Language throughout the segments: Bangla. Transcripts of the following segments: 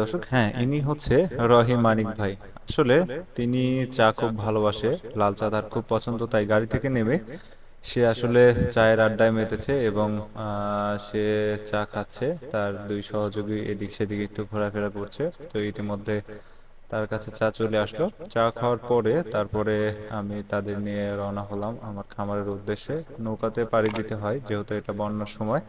দর্শক হ্যাঁ ইনি হচ্ছে রহিম মানিক ভাই। আসলে তিনি চা খুব ভালোবাসে লাল চা তার খুব পছন্দ তাই গাড়ি থেকে নেমে সে আসলে চায়ের আড্ডায় মেতেছে এবং সে চা খাচ্ছে তার দুই সহযোগী এদিক সেদিক একটু ঘোরাফেরা করছে তো ইতিমধ্যে তার কাছে চা চলে আসলো। চা খাওয়ার পরে তারপরে আমি তাদের নিয়ে রওনা হলাম আমার খামারের উদ্দেশ্যে নৌকাতে পাড়ি দিতে হয় যেহেতু এটা বন্যার সময়।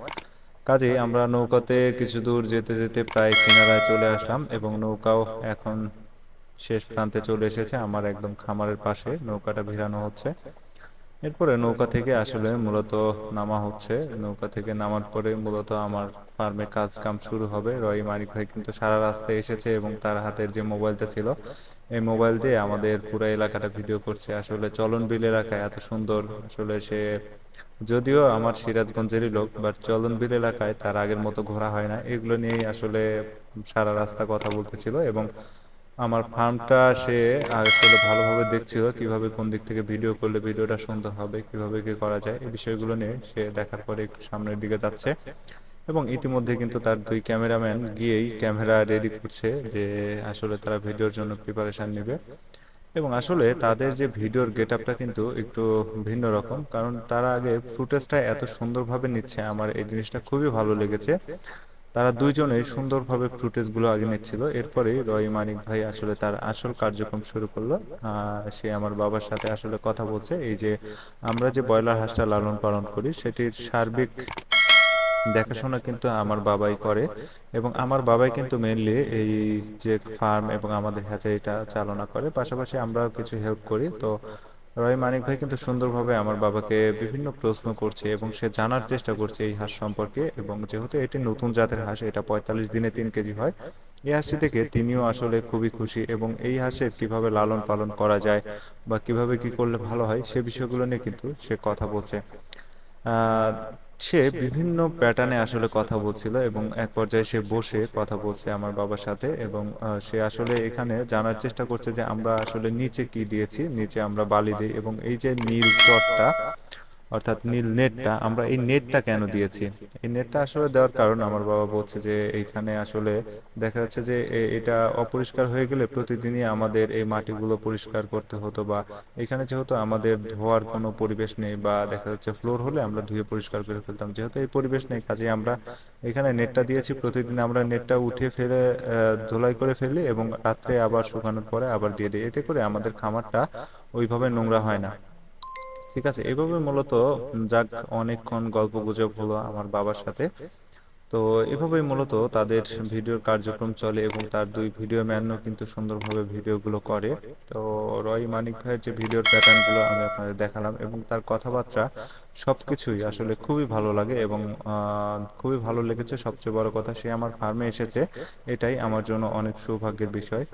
কাজেই আমরা নৌকাতে কিছু দূর যেতে যেতে প্রায় কিনারায় চলে আসলাম এবং নৌকাও এখন শেষ প্রান্তে চলে এসেছে, আমার একদম খামারের পাশে নৌকাটা ভিড়ানো হচ্ছে। এরপরে নৌকা থেকে আসলে মূলত নামা হচ্ছে। নৌকা থেকে নামার পরে মূলত আমার ফার্মে কাজ কাম শুরু হবে। রয় মানিক ভাই কিন্তু সারা রাস্তায় এসেছে এবং তার হাতের যে মোবাইলটা ছিল, এই মোবাইল দিয়ে আমাদের পুরো এলাকাটা ভিডিও করছে। আসলে চলন বিল এলাকায় এত সুন্দর। আসলে সে, যদিও আমার সিরাজগঞ্জেরই লোক বাট চলন বিল এলাকায় তার আগের মতো ঘোরা হয় না। এগুলো নিয়েই আসলে সারা রাস্তা কথা বলতেছিল এবং আমার ফার্মটা সে আসলে ভালোভাবে দেখছিল, কীভাবে কোন দিক থেকে ভিডিও করলে ভিডিওটা সুন্দর হবে, কীভাবে কি করা যায়, এই বিষয়গুলো নিয়ে সে দেখার পরে একটু সামনের দিকে যাচ্ছে। এবং ইতিমধ্যে কিন্তু তার দুই ক্যামেরাম্যান গিয়েই ক্যামেরা রেডি করছে যে আসলে তারা ভিডিওর জন্য প্রিপারেশন নেবে। এবং আসলে তাদের যে ভিডিওর গেট আপটা কিন্তু একটু ভিন্ন রকম, কারণ তারা আগে ফুটেজটা এত সুন্দরভাবে নিচ্ছে, আমার এই জিনিসটা খুবই ভালো লেগেছে। তারা দুইজনেই সুন্দরভাবে ফুটেজগুলো আগে নিচ্ছিল, এরপরে রয় মানিক ভাই আসলে তার আসল কার্যক্রম শুরু করল সে আমার বাবার সাথে আসলে কথা বলছে, এই যে আমরা যে ব্রয়লার হাঁসটা লালন পালন করি, সেটির সার্বিক দেখাশোনা কিন্তু আমার বাবাই করে এবং আমার বাবাই কিন্তু মেনলি এই যে ফার্ম এবং আমাদের হ্যাচারিটা চালনা করে। পাশাপাশি আমরাও কিছু হেল্প করি। তো রয় মানিক ভাই কিন্তু সুন্দরভাবে আমার বাবাকে বিভিন্ন প্রশ্ন করছে এবং সে জানার চেষ্টা করছে এই হাঁস সম্পর্কে এবং যেহেতু এটি নতুন জাতের হাঁস এটা পঁয়তাল্লিশ দিনে তিন কেজি হয়। এই হাঁসটি থেকে তিনিও আসলে খুবই খুশি এবং এই হাঁসের কীভাবে লালন পালন করা যায় বা কীভাবে কি করলে ভালো হয় সে বিষয়গুলো নিয়ে কিন্তু সে কথা বলছে সে বিভিন্ন প্যাটার্নে আসলে কথা বলছিল এবং এক পর্যায়ে সে বসে কথা বলছে আমার বাবার সাথে এবং সে আসলে এখানে জানার চেষ্টা করছে যে আমরা আসলে নিচে কি দিয়েছি? নিচে আমরা বালি দিই এবং এই যে নীল চটটা অর্থাৎ নীল নেটটা আমরা এই নেটটা কেন দিয়েছি? এই নেটটা আসলে দেওয়ার কারণ আমার বাবা বলছে যে এইখানে আসলে দেখা যাচ্ছে যে এটা অপরিষ্কার হয়ে গেলে প্রতিদিনই আমাদের এই মাটিগুলো পরিষ্কার করতে হতো বা এখানে যেহেতু আমাদের ধোয়ার কোনো পরিবেশ নেই বা দেখা যাচ্ছে ফ্লোর হলে আমরা ধুয়ে পরিষ্কার করে ফেলতাম যেহেতু এই পরিবেশ নেই কাজে আমরা এখানে নেটটা দিয়েছি। প্রতিদিন আমরা নেটটা উঠে ফেলে ধোলাই করে ফেলি এবং রাত্রে আবার শুকানোর পরে আবার দিয়ে দিই। এতে করে আমাদের খামারটা ওইভাবে নোংরা হয় না। ঠিক আছে, এভাবে মূলত যাক, অনেকক্ষণ গল্প গুজব হলো আমার বাবার সাথে। তো এভাবেই মূলত তাদের ভিডিওর কার্যক্রম চলে এবং তার দুই ভিডিও ম্যানও কিন্তু সুন্দরভাবে ভিডিওগুলো করে। তো রয় মানিক ভাইয়ের যে ভিডিওর প্যাটার্নগুলো আমি আপনাদের দেখালাম এবং তার কথাবার্তা সব কিছুই আসলে খুবই ভালো লাগে এবং খুবই ভালো লেগেছে। সবচেয়ে বড় কথা সে আমার ফার্মে এসেছে, এটাই আমার জন্য অনেক সৌভাগ্যের বিষয়।